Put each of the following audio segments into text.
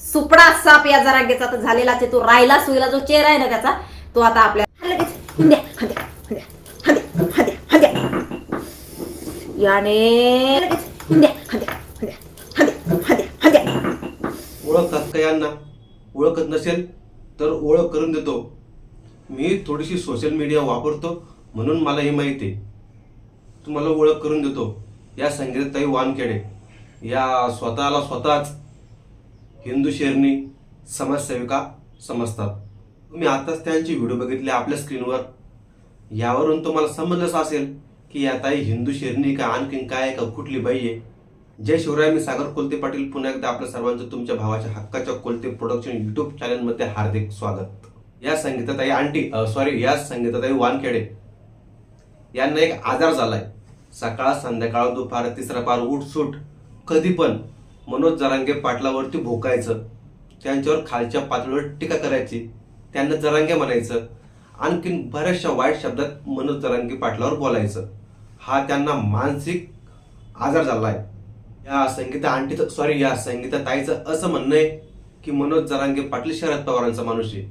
सुपडा साप या जरांगेचा तर झालेलाच आहे तो राहिला सुईला जो चेहरा आहे ना त्याचा तो आता आपल्या याने ओळखतात का यांना ओळखत नसेल तर ओळख करून देतो मी थोडीशी सोशल मीडिया वापरतो म्हणून मला हे माहिती आहे तुम्हाला ओळख करून देतो या संगीताताई वानखेडे या स्वतःला स्वतःच हिंदू शेरणी समाजसेविका समजतात. तुम्ही आताच त्यांची व्हिडिओ बघितले आपल्या स्क्रीनवर. यावरून तुम्हाला समजलंच असेल की या ताई हिंदू शेरणी का आणखीन काय आहे का कुठली बाई आहे. जय शिवराय मी सागर कोलते पाटील. पुन्हा एकदा आपल्या सर्वांचं तुमच्या भावाच्या हक्काच्या कोलते प्रोडक्शन युट्यूब चॅनलमध्ये हार्दिक स्वागत. या संगीताताई आंटी सॉरी या संगीताताई वानखेडे. यांना एक आजार झालाय. सकाळ संध्याकाळ दुपार तिसरा पार उठसूट. कधी पण मनोज जरांगे पाटलावरती भोकायचं. त्यांच्यावर खालच्या पातळीवर टीका करायची. त्यांना जरांगे म्हणायचं. आणखीन बऱ्याचशा वाईट शब्दात मनोज जरांगे पाटलावर बोलायचं. हा त्यांना मानसिक आजार झाला आहे या संगीता आंटीचं सॉरी या संगीता ताईचं असं म्हणणं आहे की मनोज जरांगे पाटील शरद पवारांचा माणूस आहे.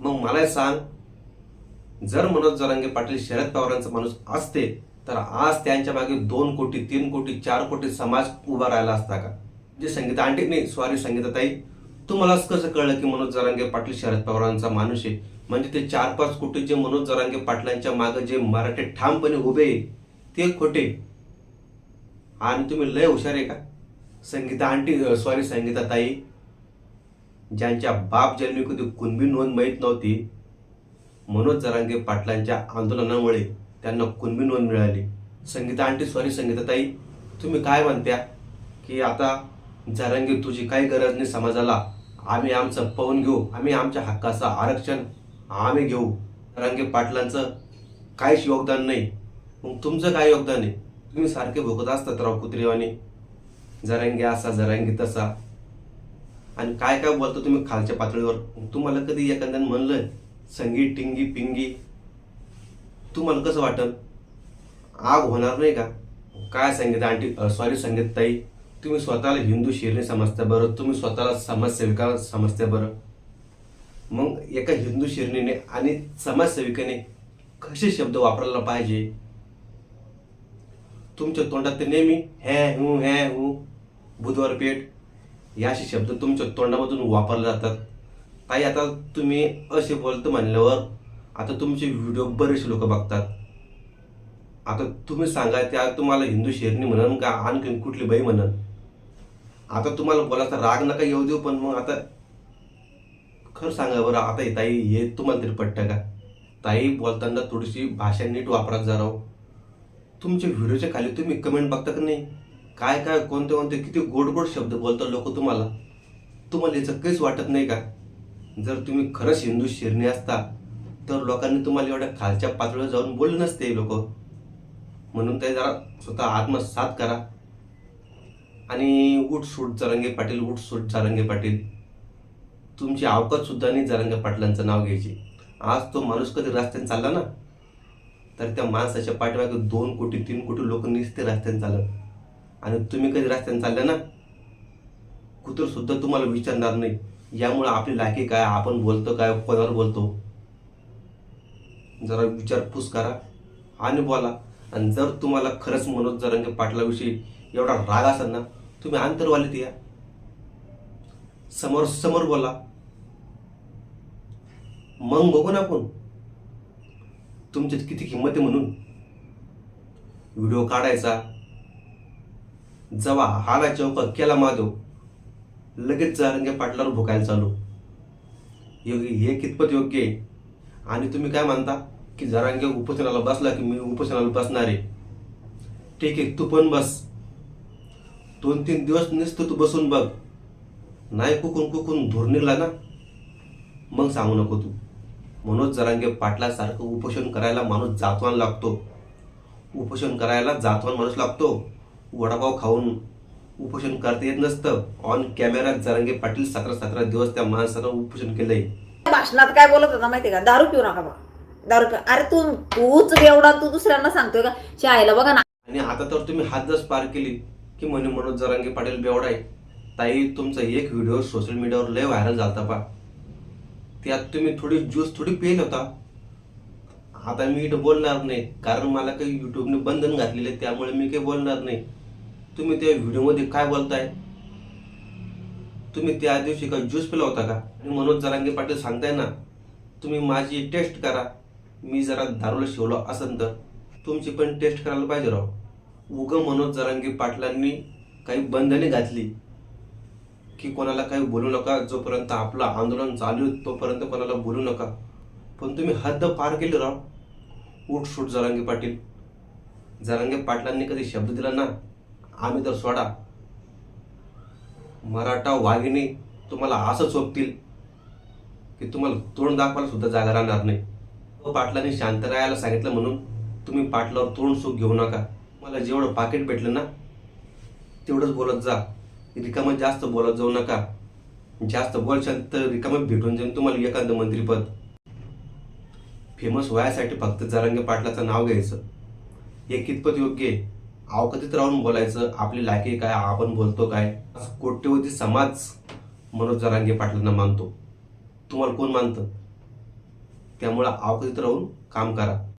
मग मला सांग जर मनोज जरांगे पाटील शरद पवारांचा माणूस असते तर आज त्यांच्या मागे दोन कोटी तीन कोटी चार कोटी समाज उभा राहिला असता का? जे संगीता आंटी नाही सॉरी संगीताताई. तुम्हाला तुम्हालाच कसं कळलं की मनोज जरांगे पाटील शरद पवारांचा माणूस आहे? म्हणजे ते चार पाच कोटी जे मनोज जरांगे पाटलांच्या मागे जे मराठी ठामपणे उभे आहे, ते खोटे. आणि तुम्ही लय हुशार आहे का? संगीता आंटी सॉरी संगीता ताई ज्यांच्या बाप जन्मी कधी कुणबी नोंद माहीत नव्हती मनोज जरांगे पाटलांच्या आंदोलनामुळे त्यांना कुणबी नोंद मिळाली. संगीता आंटी सॉरी संगीता ताई तुम्ही काय म्हणत्या की आता जरांगे तुझी काही गरज नाही समाजाला. आम्ही आमचं पाहून घेऊ. आम्ही आमच्या हक्काचं आरक्षण आम्ही घेऊ. रंगे पाटलांचं काहीच योगदान नाही. मग तुमचं काय योगदान आहे? तुम्ही सारखे भोगत असतात राव कुत्रेवानी जरंगी असा जरंगी तसा. आणि काय काय बोलतो तुम्ही खालच्या पातळीवर? तुम्हाला कधी एखाद्यानं म्हणलं संगी टिंगी पिंगी? तुम्हाला कसं वाटल? आग होणार नाही का? काय संगीत आंटी? सॉरी संगीत ताई. तुम्ही स्वतःला हिंदू शिरणी समजता बरं तुम्ही स्वतःला समाजसेविका समजता बरं. मग एका हिंदू शिरणीने आणि समाजसेविकेने कसे शब्द वापरायला पाहिजे? तुमच्या तोंडात ते नेहमी हे हू हे हू बुधवार पेठ याशी शब्द तुमच्या तोंडामधून वापरले जातात. ताई आता तुम्ही असे बोलतो म्हणल्यावर आता तुमचे व्हिडिओ बरेचसे लोक बघतात. आता तुम्ही सांगा त्या तुम्हाला हिंदू शेरणी म्हणन का? आणखीन कुठली बाई म्हणन? आता तुम्हाला बोलायचा राग नका येऊ देऊ पण मग आता खरं सांगा बरं आता हे ताई हे तुम्हाला तरी पटतं का? ताई बोलताना थोडीशी भाषा नीट वापरात जा हो. तुमच्या व्हिडिओच्या खाली तुम्ही कमेंट बघता का नाही? काय काय कोणते कोणते किती गोड गोड शब्द बोलतात लोक तुम्हाला? तुम्हाला याचं काहीच वाटत नाही का? जर तुम्ही खरंच हिंदू शिरणी असता तर लोकांनी तुम्हाला एवढ्या खालच्या पातळीवर जाऊन बोलले नसते लोक. म्हणून ते जरा स्वतः आत्मसात करा. आणि उठ सूट जरंगे पाटील उठ सूट जरंगे पाटील. तुमची अवकात सुद्धा नाही जरंगे पाटलांचं नाव घ्यायची. आज तो माणूस कधी रस्त्याने चालला ना तर त्या माणसाच्या पाठीमागे दोन कोटी तीन कोटी लोक निसते रस्त्याने चालत. आणि तुम्ही कधी रस्त्याने चालले ना कुत्र सुद्धा तुम्हाला विचारणार नाही. यामुळे आपली लायकी काय आपण बोलतो काय कोणावर बोलतो? जरा विचारपूस करा आणि बोला. आणि जर तुम्हाला खरंच मनोज जरंगे पाटलाविषयी एवढा राग असेल ना तुम्ही आंतरवालीत या. समोर समोर बोला. मग बघू ना आपण. तुमच्यात किती किंमत आहे म्हणून. व्हिडिओ काढायचा. जवा हाला चौका केला माधव. लगेच जारंगे पाटलावर भुकायला चालू. योग्य हे कितपत योग्य आहे? आणि तुम्ही काय म्हणता? की जरांगे उपोषणाला बसला की मी उपोषणाला बसणार आहे? ठीक आहे तू पण बस. दोन तीन दिवस नुसतं तू बसून बघ. नाही कुकून कुकून धूर निघला ना मग सांगू नको तू. मनोज जरांगे पाटलासारखं उपोषण करायला माणूस जातवान लागतो. उपोषण करायला जातवान माणूस लागतो. वडापाव खाऊन उपोषण करता येत नसतं. ऑन कॅमेऱ्यात जरांगे पाटील सतरा सतरा दिवस त्या माणसानं उपोषण केलंय. भाषणात काय बोलत होता माहितीये का? दारू पिऊ नका दारू पिऊ. अरे तू तूच एवढा तू दुसऱ्यांना सांगतोय का? शाळेला बघा ना. आणि आता तर तुम्ही हात जस पार केली. की म्हणे मनोज जरांगे पाटील बेवडा आहे. ताई तुमचा एक व्हिडिओ सोशल मीडियावर लय व्हायरल झाला पा त्यात तुम्ही थोडी ज्यूस थोडी पेल होता. आता मी इथं बोलणार नाही कारण मला काही युट्यूबने बंधन घातलेले त्यामुळे मी काही बोलणार नाही. तुम्ही त्या व्हिडिओमध्ये काय बोलताय? तुम्ही त्या दिवशी का ज्यूस पिला होता का? आणि मनोज जरांगे पाटील सांगताय ना तुम्ही माझी टेस्ट करा. मी जरा दारूला शिवलो असन तर. तुमची पण टेस्ट करायला पाहिजे राव. उग मनोज जरांगे पाटलांनी काही बंधने घातली की कोणाला काही बोलू नका जोपर्यंत आपलं आंदोलन चालू आहे तोपर्यंत कोणाला बोलू नका. पण तुम्ही हद्द पार केली राव. उठ सूट जरांगे पाटील. जरांगे पाटलांनी कधी शब्द दिला ना आम्ही तर सोडा. मराठा वाघिणी तुम्हाला असं चोपतील की तुम्हाला तोंड दाखवायला सुद्धा जागा राहणार नाही. व पाटलांनी शांत राहायला सांगितलं म्हणून तुम्ही पाटलावर तोंड सुख घेऊ नका. मला जेवढं पाकिट भेटलं ना तेवढंच बोलत जा. रिकामं जास्त बोलत जाऊ नका. जास्त बोलशाल तर रिकामं भेटून जाईल तुम्हाला एखादं मंत्रीपद. फेमस व्हायसाठी फक्त जरांगे पाटलाचं नाव घ्यायचं. हे कितपत योग्य आहे? अवकथित राहून बोलायचं. आपली लायकी काय आपण बोलतो काय? कोट्यवधी समाज मनोज जरांगे पाटलांना मानतो. तुम्हाला कोण मानतं? त्यामुळं अवकथित राहून काम करा.